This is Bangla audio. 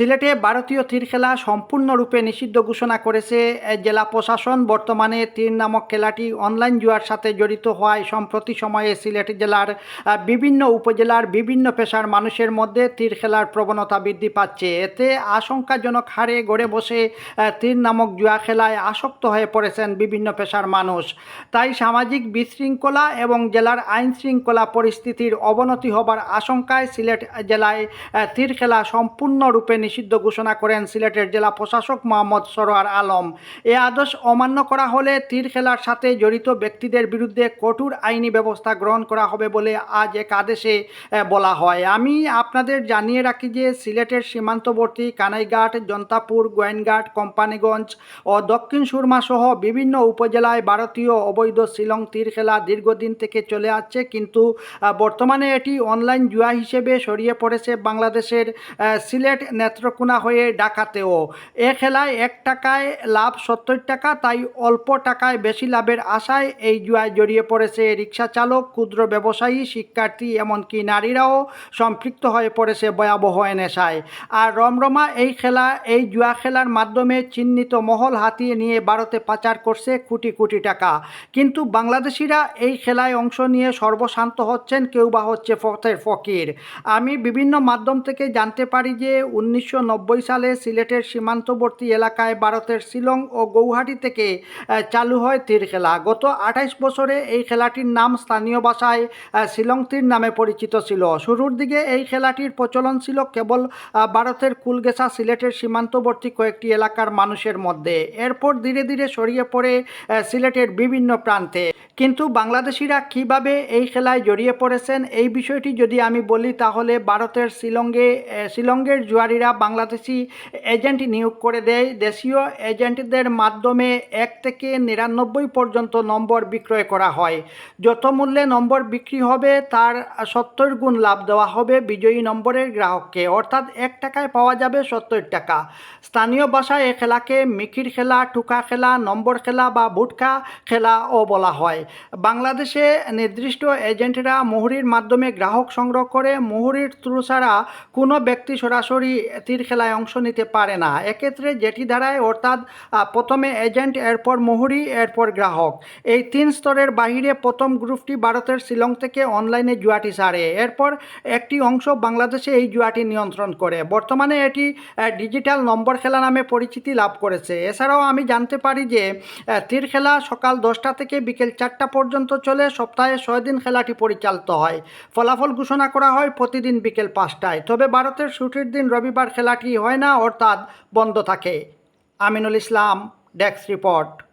সিলেটে ভারতীয় তীর খেলা সম্পূর্ণরূপে নিষিদ্ধ ঘোষণা করেছে জেলা প্রশাসন। বর্তমানে তীর নামক খেলাটি অনলাইন জুয়ার সাথে জড়িত হওয়ায় সম্প্রতি সময়ে সিলেট জেলার বিভিন্ন উপজেলার বিভিন্ন পেশার মানুষের মধ্যে তীর খেলার প্রবণতা বৃদ্ধি পাচ্ছে। এতে আশঙ্কাজনক হারে গড়ে বসে তীর নামক জুয়া খেলায় আসক্ত হয়ে পড়েছেন বিভিন্ন পেশার মানুষ। তাই সামাজিক বিশৃঙ্খলা এবং জেলার আইন শৃঙ্খলা পরিস্থিতির অবনতি হবার আশঙ্কায় সিলেট জেলায় তীর খেলা সম্পূর্ণরূপে নিষিদ্ধ ঘোষণা করেন সিলেটের জেলা প্রশাসক মোহাম্মদ সরোয়ার আলম। এ আদেশ অমান্য করা হলে তীর খেলার সাথে জড়িত ব্যক্তিদের বিরুদ্ধে কঠোর আইনি ব্যবস্থা গ্রহণ করা হবে বলে আজ এক আদেশে বলা হয়। আমি আপনাদের জানিয়ে রাখি যে সিলেটের সীমান্তবর্তী কানাইঘাট, জন্তাপুর, গোয়েনঘাট, কোম্পানিগঞ্জ ও দক্ষিণ সুরমা সহ বিভিন্ন উপজেলায় ভারতীয় অবৈধ শিলং তীর খেলা দীর্ঘদিন থেকে চলে আসছে কিন্তু বর্তমানে এটি অনলাইন জুয়া হিসেবে ছড়িয়ে পড়েছে বাংলাদেশের সিলেট নেত্রকোনা হয়ে ডাকাতেও। এ খেলায় এক টাকায় লাভ সত্তর টাকা, তাই অল্প টাকায় বেশি লাভের আশায় এই জুয়ায় জড়িয়ে পড়েছে রিক্সা চালক, ক্ষুদ্র ব্যবসায়ী, শিক্ষার্থী, এমনকি নারীরাও সম্পৃক্ত হয়ে পড়েছে ভয়াবহ নেশায় আর রমরমা এই খেলা, এই জুয়া খেলার মাধ্যমে চিহ্নিত মহল হাতিয়ে নিয়ে ভারতে পাচার করছে কোটি কোটি টাকা। কিন্তু বাংলাদেশিরা এই খেলায় অংশ নিয়ে সর্বশান্ত হচ্ছেন কেউ বা হচ্ছে ফতের ফকির। আমি বিভিন্ন মাধ্যম থেকে জানতে পারি যে উনিশশো নব্বই সালে সিলেটের সীমান্তবর্তী এলাকায় ভারতের শিলং ও গৌহাটি থেকে চালু হয় তীর খেলা। গত আঠাইশ বছরে এই খেলাটির নাম স্থানীয় ভাষায় শিলং তীর নামে পরিচিত ছিল। শুরুর দিকে এই খেলাটির প্রচলন ছিল কেবল ভারতের কুলগেছা সিলেটের সীমান্তবর্তী কয়েকটি এলাকার মানুষের মধ্যে। এরপর ধীরে ধীরে ছড়িয়ে পড়ে সিলেটের বিভিন্ন প্রান্তে। কিন্তু বাংলাদেশিরা কীভাবে এই খেলায় জড়িয়ে পড়েছেন এই বিষয়টি যদি আমি বলি, তাহলে ভারতের শিলংয়ে শিলংয়ের জুয়ারিরা বাংলাদেশি এজেন্ট নিয়োগ করে দেয়। দেশীয় এজেন্টদের মাধ্যমে এক থেকে নিরানব্বই পর্যন্ত নম্বর বিক্রয় করা হয়। যত মূল্যে নম্বর বিক্রি হবে, তার সত্তর গুণ লাভ দেওয়া হবে বিজয়ী নম্বরের গ্রাহককে। অর্থাৎ এক টাকায় পাওয়া যাবে সত্তর টাকা। স্থানীয় ভাষায় এ খেলাকে মিকির খেলা টুকা খেলা, নম্বর খেলা বা ভুটকা খেলাও বলা হয়। বাংলাদেশে নির্দিষ্ট এজেন্টরা মোহরির মাধ্যমে গ্রাহক সংগ্রহ করে, মোহরির থ্রু ছাড়া কোনো ব্যক্তি সরাসরি তীর খেলায় অংশ নিতে পারে না। এক্ষেত্রে যেটি দ্বারায় অর্থাৎ প্রথমে এজেন্ট, এরপর মোহরি, এরপর গ্রাহক। এই তিন স্তরের বাহিরে প্রথম গ্রুপটি ভারতের শিলং থেকে অনলাইনে জুয়াটি ছাড়ে। এরপর একটি অংশ বাংলাদেশে এই জুয়াটি নিয়ন্ত্রণ করে। বর্তমানে এটি ডিজিটাল নম্বর খেলা নামে পরিচিতি লাভ করেছে। এছাড়াও আমি জানতে পারি যে তীর খেলা সকাল দশটা থেকে বিকেল চারটা পর্যন্ত চলে সপ্তাহে ছয় দিন খেলাটি পরিচালিত হয়। ফলাফল ঘোষণা করা হয় প্রতিদিন বিকেল পাঁচটায়। তবে ভারতের ছুটির দিন রবিবার খেলাটি হয় না, অর্থাৎ বন্ধ থাকে। Aminul Islam, desk report.